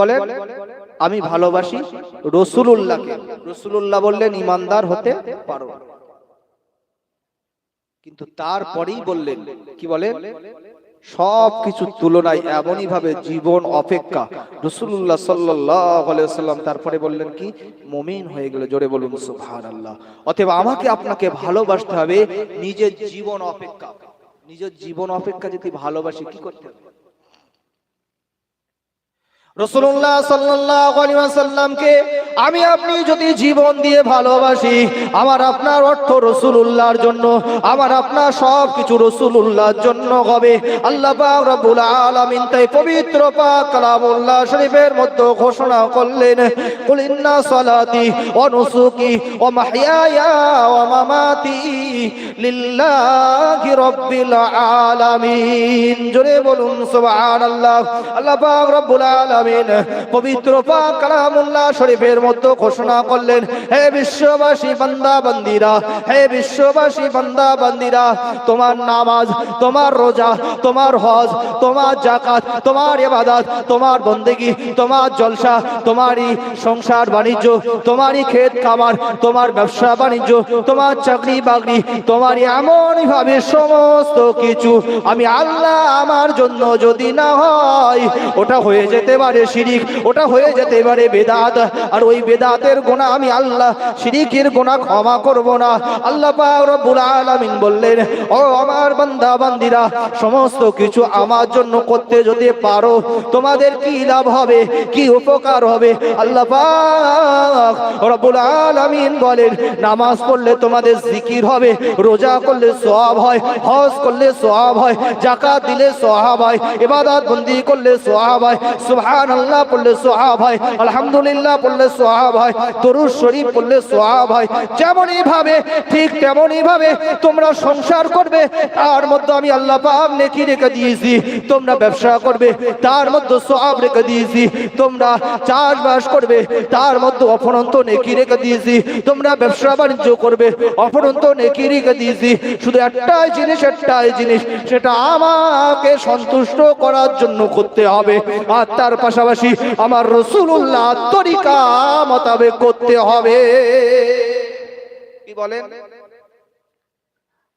বলেন আমি ভালোবাসি রসুলুল্লাহকে। রসুলুল্লাহ বললেন ইমানদার হতে পারো। কিন্তু তারপরেই বললেন কি বলেন সব কিছুর তুলনায় এমনই ভাবে জীবন অপেক্ষা। রসুল্লাহ সাল্লাম তারপরে বললেন কি? মমিন হয়ে গেল জোরে বলুন সুহান আল্লাহ অতএব আমাকে আপনাকে ভালোবাসতে হবে নিজের জীবন অপেক্ষা। নিজের জীবন অপেক্ষা যদি ভালোবাসি কি করতে হবে? রসুল্লাহ আমি আপনি যদি জীবন দিয়ে ভালোবাসি, আমার আপনার অর্থ রসুল্লাহর জন্য, আমার আপনার সব কিছু রসুল্লাহর জন্য হবে। আল্লাহ তাই পবিত্র পাক কালামুল্লাহ শরীফের মধ্যে ঘোষণা করলেন, কুল ইন্না সালাতি ওয়া নুসুকি ওয়া মাহইয়ায়া ওয়া মামাতি আল্লাহ পবিত্র পাক কালামুল্লাহ শরীফের মধ্যে ঘোষণা করলেন, হে বিশ্ববাসী বান্দা, বান্দিরা, হে বিশ্ববাসী বান্দা, বান্দিরা, তোমার নামাজ, তোমার রোজা, তোমার হজ, তোমার জাকাত তোমার ইবাদত, তোমার বন্দেগি, তোমার জলসা, তোমারই সংসার বাণিজ্য, তোমারই ক্ষেত খামার, তোমার ব্যবসা বাণিজ্য, তোমার চাকরি বাকরি এমনই ভাবে সমস্ত কিছু আমি আল্লাহ আমার জন্য যদি না হয়, ওটা হয়ে যেতে পারে। শিরিক, ওটা হয়ে যেতে পারে বেদাত। আর ওই বেদাতের গোনা আমি আল্লাহ, শিরিকের গোনা ক্ষমা করব না। আল্লাহ আলামিন বললেন, ও আমার বান্দা, বান্দিরা, সমস্ত কিছু আমার জন্য করতে যদি পারো, তোমাদের কি লাভ হবে? কি উপকার হবে? আল্লাহ পাক রব্বুল আলামিন বলেন, নামাজ পড়লে তোমাদের জিকির হবে, রোজা করলে সওয়াব হয়, হজ করলে সওয়াব হয়, যাকাত দিলে সওয়াব হয়, ইবাদত বন্দি করলে সওয়াব হয় সুবহানাল্লাহ পড়লে সওয়াব হয়, আলহামদুলিল্লাহ পড়লে সওয়াব হয়, দরুদ শরীফ পড়লে সওয়াব হয়, যেমনই ভাবে, ঠিক তেমনই ভাবে তোমরা সংসার করবে, তার মধ্যে আমি আল্লাহ পাক নেকি রেখে দিয়েছি, তোমরা ব্যবসা করবে, তার মধ্যে সওয়াব রেখে দিয়েছি, তোমরা চাষবাস করবে, তার মধ্যে অপরন্ত নেকি রেখে দিয়েছি, তোমরা ব্যবসা বাণিজ্য করবে অপরন্ত নেকি রেখে দিয়েছি, শুধু একটাই জিনিস একটাই জিনিস, সেটা আমাকে সন্তুষ্ট করার জন্য করতে হবে, আর তার পাশাপাশি আমার রসুল্লাহ তরিকা মোতাবেক করতে হবে। কি বলেন?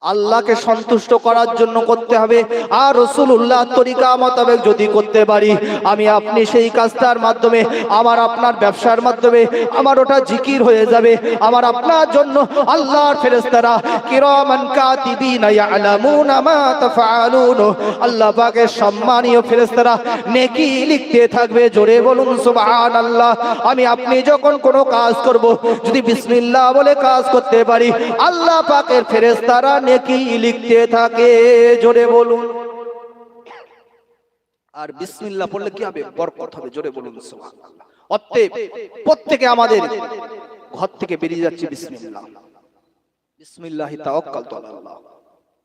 আল্লাহকে সন্তুষ্ট করার জন্য করতে হবে। আর রসুল্লাহ তরিকা মোতাবেক যদি করতে পারি আমি আপনি সেই কাজটার মাধ্যমে আমার আপনার ব্যবসার মাধ্যমে আমার ওটা জিকির হয়ে যাবে। আমার আপনার জন্য আল্লাহর ফেরেশতারা কিরামান আল্লাহ পাকের সম্মানীয় ফেরেশতারা নেকি লিখতে থাকবে জোরে বলুন সুবহানাল্লাহ। আমি আপনি যখন কোনো কাজ করব যদি বিসমিল্লাহ বলে কাজ করতে পারি আল্লাহ পাকের ফেরেশতারা নেকি লিখতে থাকে? জোরে বলুন। আর বিসমিল্লাহ পড়লে কি হবে? বরকত হবে। জোরে বলুন অতএব প্রত্যেকে আমাদের ঘর থেকে বেরিয়ে যাচ্ছে বিসমিল্লাহ। বিসমিল্লাহি তাওয়াক্কালতু আলাল্লাহ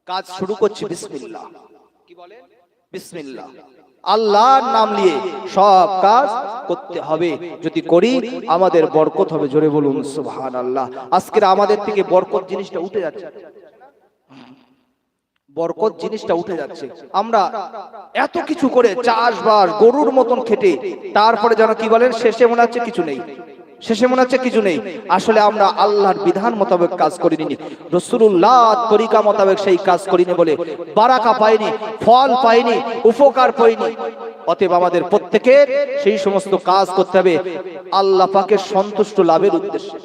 কাজ শুরু করছি বিসমিল্লাহ। কি বলে? বিসমিল্লাহ। আল্লাহর নাম নিয়ে সব কাজ করতে হবে। যদি করি, আমাদের বরকত হবে। জোরে বলুন, সুবহানাল্লাহ। আজকের আমাদের থেকে বরকত জিনিসটা উঠে যাচ্ছে। বরকত জিনিসটা উঠে যাচ্ছে। আমরা এত কিছু করে চাষবাস, গরুর মতন খেটে, তারপরে যেন কি বলেন, শেষে মনে হচ্ছে কিছু নেই। শেষে মনে হচ্ছে কিছু নেই। আসলে আমরা আল্লাহর বিধান মোতাবেক কাজ করিনি। রসুল্লাহ তরিকা মোতাবেক সেই কাজ করিনি বলে বারাকা পাইনি, ফল পাইনি, উপকার পাইনি। অতএব আমাদের প্রত্যেকের সেই সমস্ত কাজ করতে হবে। আল্লাহ পাকে সন্তুষ্ট লাভের উদ্দেশ্যে।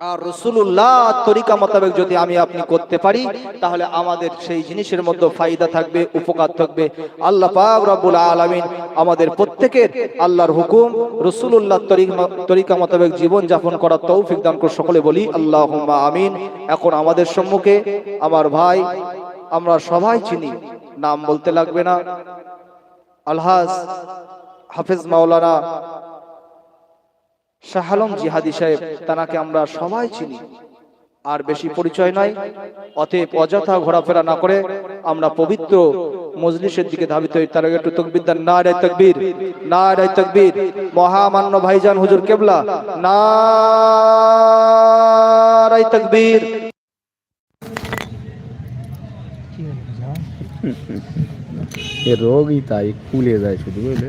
আর রসুল্লাহ তরিকা মোতাবেক যদি আমি আপনি করতে পারি, তাহলে আমাদের সেই জিনিসের মধ্যে ফায়দা থাকবে, উপকার থাকবে। আল্লাহ পাক রব্বুল আলামিন আমাদের প্রত্যেকের আল্লাহর হুকুম রসুল্লাহ তরিকা মোতাবেক জীবন যাপন করার তৌফিক দান করে সকলে বলি আল্লাহ আমিন। এখন আমাদের সম্মুখে আমার ভাই, আমরা সবাই চিনি, নাম বলতে লাগবে না। আলহাজ হাফেজ মাওলানা শাহ আলম জিহাদি সাহেব তানাকে আমরা সবাই চিনি। আর বেশি পরিচয় নাই। অতএব অযথা ঘোরাফেরা না করে আমরা পবিত্র মজলিসের দিকে ধাবিত হই। তার আগে একটু তকবির দেন না রায় তকবীর। না রায় তকবীর। মহামান্য ভাইজান হুজুর কেবলা। না রায় তকবীর। এ রোগই তাই কুলে যায় শুধু বুঝলে?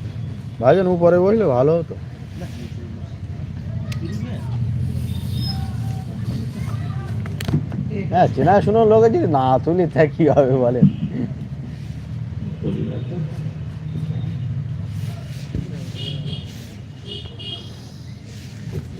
ভাজন উপরে বসলে ভালো হতো। হ্যাঁ চেনাশুনো লোকে যদি না তুলি, তা কি হবে বলেন?